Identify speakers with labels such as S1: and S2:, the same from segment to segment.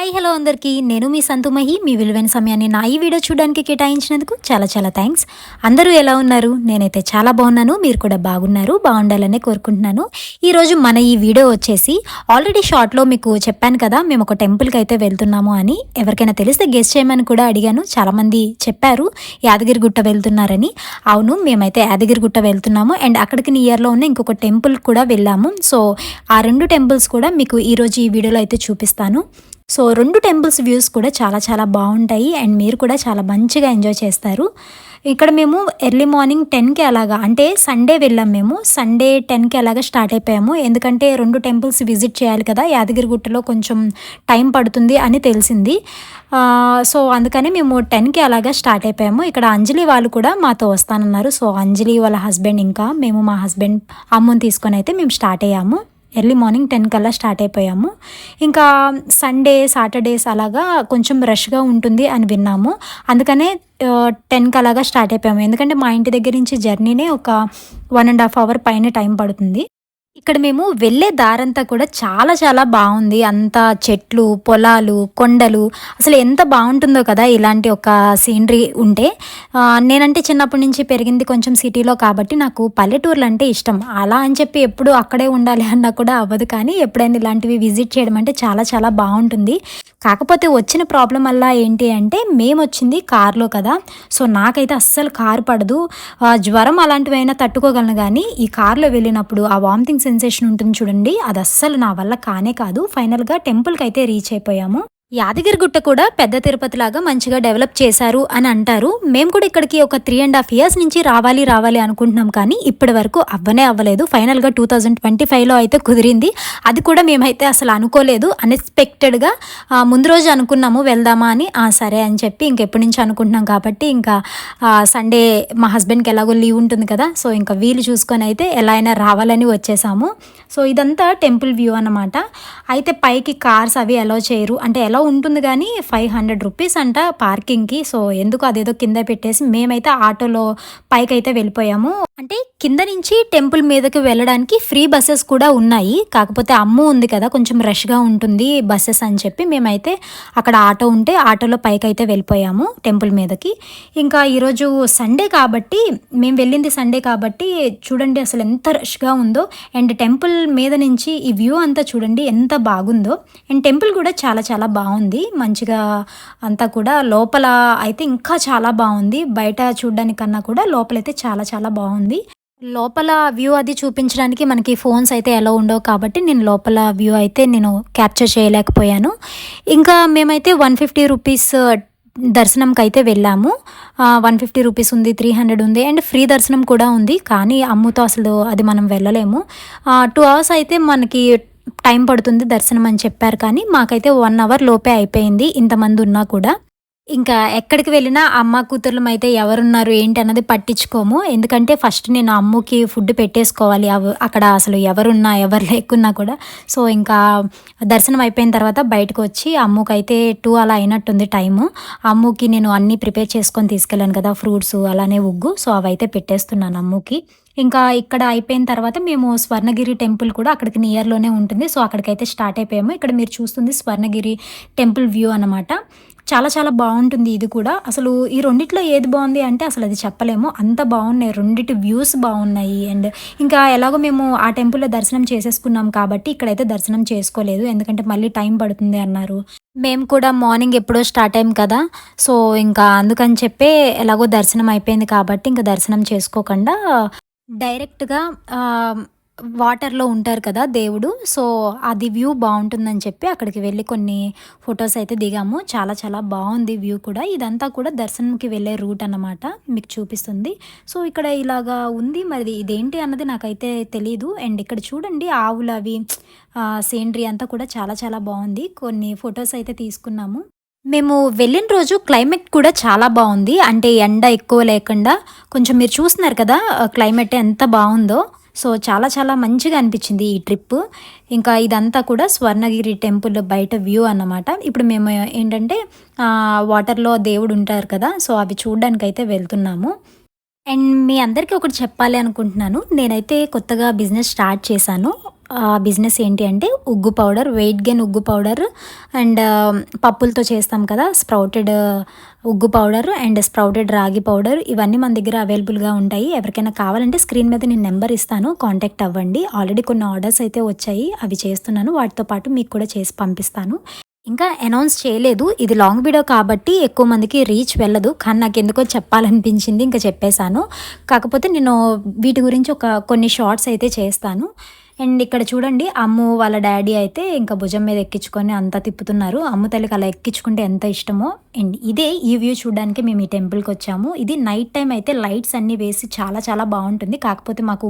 S1: Hi hello అందరికీ. నేను మీ సంతుమహి మీ విలువైన సమయాన్ని నా ఈ వీడియో చూడడానికి కేటాయించినందుకు చాలా చాలా థ్యాంక్స్ అందరూ ఎలా ఉన్నారు? నేనైతే చాలా బాగున్నాను. మీరు కూడా బాగున్నారు బాగుండాలనే కోరుకుంటున్నాను. ఈరోజు మన ఈ వీడియో వచ్చేసి ఆల్రెడీ షార్ట్లో మీకు చెప్పాను కదా మేము ఒక టెంపుల్కి అయితే వెళ్తున్నాము అని. ఎవరికైనా తెలిస్తే గెస్ట్ చేయమని కూడా అడిగాను. చాలామంది చెప్పారు యాదగిరిగుట్ట వెళ్తున్నారని. అవును మేమైతే యాదగిరిగుట్ట వెళ్తున్నాము. అండ్ అక్కడికి నియర్లో ఉన్న ఇంకొక టెంపుల్ కూడా వెళ్ళాము. సో ఆ రెండు టెంపుల్స్ కూడా మీకు ఈరోజు ఈ వీడియోలో అయితే చూపిస్తాను. సో రెండు టెంపుల్స్ వ్యూస్ కూడా చాలా చాలా బాగుంటాయి అండ్ మీరు కూడా చాలా మంచిగా ఎంజాయ్ చేస్తారు. ఇక్కడ మేము ఎర్లీ మార్నింగ్ టెన్కి అలాగా అంటే సండే వెళ్ళాం మేము. సండే టెన్కి అలాగా స్టార్ట్ అయిపోయాము. ఎందుకంటే రెండు టెంపుల్స్ విజిట్ చేయాలి కదా యాదగిరిగుట్టలో కొంచెం టైం పడుతుంది అని తెలిసింది. సో అందుకని మేము టెన్కి అలాగా స్టార్ట్ అయిపోయాము. ఇక్కడ అంజలి వాళ్ళు కూడా మాతో వస్తానన్నారు. సో అంజలి వాళ్ళ హస్బెండ్ ఇంకా మేము మా హస్బెండ్ అమ్మని తీసుకొని అయితే మేము స్టార్ట్ అయ్యాము. ఎర్లీ మార్నింగ్ టెన్ కల్లా స్టార్ట్ అయిపోయాము. ఇంకా సండే సాటర్డేస్ అలాగా కొంచెం రష్గా ఉంటుంది అని విన్నాము. అందుకనే టెన్కి అలాగా స్టార్ట్ అయిపోయాము. ఎందుకంటే మా ఇంటి దగ్గర నుంచి జర్నీనే ఒక వన్ అండ్ హాఫ్ అవర్ పైన టైం పడుతుంది. ఇక్కడ మేము వెళ్ళే దారంతా కూడా చాలా చాలా బాగుంది. అంత చెట్లు పొలాలు కొండలు. అసలు ఎంత బాగుంటుందో కదా ఇలాంటి ఒక సీనరీ ఉంటే. నేనంటే చిన్నప్పటి నుంచి పెరిగింది కొంచెం సిటీలో కాబట్టి నాకు పల్లెటూర్లు అంటే ఇష్టం. అలా అని చెప్పి ఎప్పుడు అక్కడే ఉండాలి అన్నా కూడా అవ్వదు కానీ ఎప్పుడైనా ఇలాంటివి విజిట్ చేయడం అంటే చాలా చాలా బాగుంటుంది. కాకపోతే వచ్చిన ప్రాబ్లం వల్ల ఏంటి అంటే మేము వచ్చింది కార్లో కదా. సో నాకైతే అస్సలు కారు పడదు. జ్వరం అలాంటివైనా తట్టుకోగలను కానీ ఈ కారులో వెళ్ళినప్పుడు ఆ వామిటింగ్ సెన్సేషన్ ఉంటుంది చూడండి. అది అస్సలు నా వల్ల కానే కాదు. ఫైనల్గా టెంపుల్కి అయితే రీచ్ అయిపోయాము. యాదగిరిగుట్ట కూడా పెద్ద తిరుపతిలాగా మంచిగా డెవలప్ చేశారు అని అంటారు. మేము కూడా ఇక్కడికి ఒక త్రీ అండ్ హాఫ్ ఇయర్స్ నుంచి రావాలి రావాలి అనుకుంటున్నాం కానీ ఇప్పటి వరకు అవ్వనే అవ్వలేదు. ఫైనల్గా టూ థౌజండ్ ట్వంటీ ఫైవ్లో అయితే కుదిరింది. అది కూడా మేమైతే అసలు అనుకోలేదు. అన్ఎక్స్పెక్టెడ్గా ముందు రోజు అనుకున్నాము వెళ్దామా అని సరే అని చెప్పి ఇంకెప్పటి నుంచి అనుకుంటున్నాం కాబట్టి ఇంకా సండే మా హస్బెండ్కి ఎలాగో లీవ్ ఉంటుంది కదా సో ఇంకా వీలు చూసుకొని అయితే ఎలా అయినా రావాలని వచ్చేసాము. సో ఇదంతా టెంపుల్ వ్యూ అనమాట అయితే పైకి కార్స్ అవి అలో చేయరు. అంటే ఎలా ఉంటుంది కానీ ఫైవ్ హండ్రెడ్ రూపీస్ అంట పార్కింగ్కి. సో ఎందుకు అదేదో కింద పెట్టేసి మేమైతే ఆటోలో పైకి అయితే వెళ్ళిపోయాము. అంటే కింద నుంచి టెంపుల్ మీదకి వెళ్ళడానికి ఫ్రీ బస్సెస్ కూడా ఉన్నాయి. కాకపోతే అమ్ము ఉంది కదా కొంచెం రష్గా ఉంటుంది బస్సెస్ అని చెప్పి మేమైతే అక్కడ ఆటో ఉంటే ఆటోలో పైకి అయితే వెళ్ళిపోయాము టెంపుల్ మీదకి. ఇంకా ఈరోజు సండే కాబట్టి మేము వెళ్ళింది సండే కాబట్టి చూడండి అసలు ఎంత రష్గా ఉందో. అండ్ టెంపుల్ మీద నుంచి ఈ వ్యూ అంతా చూడండి ఎంత బాగుందో. అండ్ టెంపుల్ కూడా చాలా చాలా బాగుంది. మంచిగా అంతా కూడా లోపల అయితే ఇంకా చాలా బాగుంది. బయట చూడడానికన్నా కూడా లోపలైతే చాలా చాలా బాగుంది. లోపల వ్యూ అది చూపించడానికి మనకి ఫోన్స్ అయితే ఎలా ఉండవు కాబట్టి నేను లోపల వ్యూ అయితే నేను క్యాప్చర్ చేయలేకపోయాను. ఇంకా మేమైతే వన్ ఫిఫ్టీ రూపీస్ దర్శనంకి అయితే వెళ్ళాము వన్ ఫిఫ్టీ రూపీస్ ఉంది త్రీ హండ్రెడ్ ఉంది అండ్ ఫ్రీ దర్శనం కూడా ఉంది. కానీ అమ్ముతో అసలు అది మనం వెళ్ళలేము. టూ అవర్స్ అయితే మనకి టైం పడుతుంది దర్శనం అని చెప్పారు కానీ మాకైతే వన్ అవర్ లోపే అయిపోయింది ఇంతమంది ఉన్నా కూడా. ఇంకా ఎక్కడికి వెళ్ళినా అమ్మ కూతుర్లం అయితే ఎవరున్నారు ఏంటి అన్నది పట్టించుకోము. ఎందుకంటే ఫస్ట్ నేను అమ్మకి ఫుడ్ పెట్టేసుకోవాలి. అవ- అక్కడ అసలు ఎవరున్నా ఎవరు లేకున్నా కూడా. సో ఇంకా దర్శనం అయిపోయిన తర్వాత బయటకు వచ్చి అమ్ముకి అయితే టూ అలా అయినట్టుంది టైము. అమ్ముకి నేను అన్నీ ప్రిపేర్ చేసుకొని తీసుకెళ్ళాను కదా ఫ్రూట్స్ అలానే ఉగ్గు. సో అవైతే పెట్టేస్తున్నాను అమ్ముకి. ఇంకా ఇక్కడ అయిపోయిన తర్వాత మేము స్వర్ణగిరి టెంపుల్ కూడా అక్కడికి నియర్లోనే ఉంటుంది. సో అక్కడికైతే స్టార్ట్ అయిపోయాము. ఇక్కడ మీరు చూస్తుంది స్వర్ణగిరి టెంపుల్ వ్యూ అనమాట చాలా చాలా బాగుంటుంది ఇది కూడా. అసలు ఈ రెండిట్లో ఏది బాగుంది అంటే అసలు అది చెప్పలేము. అంత బాగున్నాయి. రెండిటి వ్యూస్ బాగున్నాయి. అండ్ ఇంకా ఎలాగో మేము ఆ టెంపుల్లో దర్శనం చేసేసుకున్నాం కాబట్టి ఇక్కడైతే దర్శనం చేసుకోలేదు. ఎందుకంటే మళ్ళీ టైం పడుతుంది అన్నారు. మేము కూడా మార్నింగ్ ఎప్పుడో స్టార్ట్ అయ్యాం కదా. సో ఇంకా అందుకని చెప్పే ఎలాగో దర్శనం అయిపోయింది కాబట్టి ఇంకా దర్శనం చేసుకోకుండా డైరెక్ట్గా వాటర్లో ఉంటారు కదా దేవుడు సో అది వ్యూ బాగుంటుందని చెప్పి అక్కడికి వెళ్ళి కొన్ని ఫొటోస్ అయితే దిగాము. చాలా చాలా బాగుంది వ్యూ కూడా. ఇదంతా కూడా దర్శనంకి వెళ్ళే రూట్ అన్నమాట మీకు చూపిస్తుంది. సో ఇక్కడ ఇలాగా ఉంది. మరి ఇదేంటి అన్నది నాకైతే తెలీదు. అండ్ ఇక్కడ చూడండి ఆవులు అవి సీనరీ అంతా కూడా చాలా చాలా బాగుంది. కొన్ని ఫొటోస్ అయితే తీసుకున్నాము. మేము వెళ్ళిన రోజు క్లైమేట్ కూడా చాలా బాగుంది. అంటే ఎండ ఎక్కువ లేకుండా కొంచెం మీరు చూస్తున్నారు కదా క్లైమేట్ ఎంత బాగుందో. సో చాలా చాలా మంచిగా అనిపించింది ఈ ట్రిప్ ఇంకా ఇదంతా కూడా స్వర్ణగిరి టెంపుల్ బయట వ్యూ అన్నమాట. ఇప్పుడు మేము ఏంటంటే వాటర్లో దేవుడు ఉంటారు కదా సో అవి చూడడానికైతే వెళ్తున్నాము. అండ్ మీ అందరికీ ఒకటి చెప్పాలి అనుకుంటున్నాను. నేనైతే కొత్తగా బిజినెస్ స్టార్ట్ చేశాను. బిజినెస్ ఏంటి అంటే ఉగ్గు పౌడర్ వెయిట్ గెయిన్ ఉగ్గు పౌడర్ అండ్ పప్పులతో చేస్తాం కదా స్ప్రౌటెడ్ ఉగ్గు powder and sprouted ragi powder ఇవన్నీ మన దగ్గర అవైలబుల్గా ఉంటాయి. ఎవరికైనా కావాలంటే స్క్రీన్ మీద నేను నెంబర్ ఇస్తాను కాంటాక్ట్ అవ్వండి. ఆల్రెడీ కొన్ని ఆర్డర్స్ అయితే వచ్చాయి అవి చేస్తున్నాను వాటితో పాటు మీకు కూడా చేసి పంపిస్తాను. ఇంకా అనౌన్స్ చేయలేదు ఇది లాంగ్ వీడియో కాబట్టి ఎక్కువ మందికి రీచ్ వెళ్ళదు కానీ నాకు ఎందుకో చెప్పాలనిపించింది ఇంకా చెప్పేశాను. కాకపోతే నేను వీటి గురించి ఒక కొన్ని షార్ట్స్ అయితే చేస్తాను. అండ్ ఇక్కడ చూడండి అమ్ము వాళ్ళ డాడీ అయితే ఇంకా భుజం మీద ఎక్కించుకొని అంతా తిప్పుతున్నారు. అమ్ము తల్లికి అలా ఎక్కించుకుంటే ఎంత ఇష్టమో. అండ్ ఇదే ఈ వ్యూ చూడడానికి మేము ఈ టెంపుల్కి వచ్చాము. ఇది నైట్ టైం అయితే లైట్స్ అన్నీ వేసి చాలా చాలా బాగుంటుంది. కాకపోతే మాకు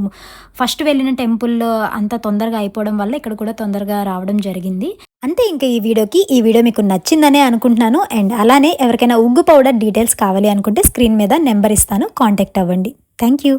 S1: ఫస్ట్ వెళ్ళిన టెంపుల్ అంత తొందరగా అయిపోవడం వల్ల ఇక్కడ కూడా తొందరగా రావడం జరిగింది. అంతే ఇంకా ఈ వీడియోకి. ఈ వీడియో మీకు నచ్చిందనే అనుకుంటున్నాను. అండ్ అలానే ఎవరికైనా ఉగ్గు పౌడర్ డీటెయిల్స్ కావాలి అనుకుంటే స్క్రీన్ మీద నెంబర్ ఇస్తాను. కాంటాక్ట్ అవ్వండి. Thank you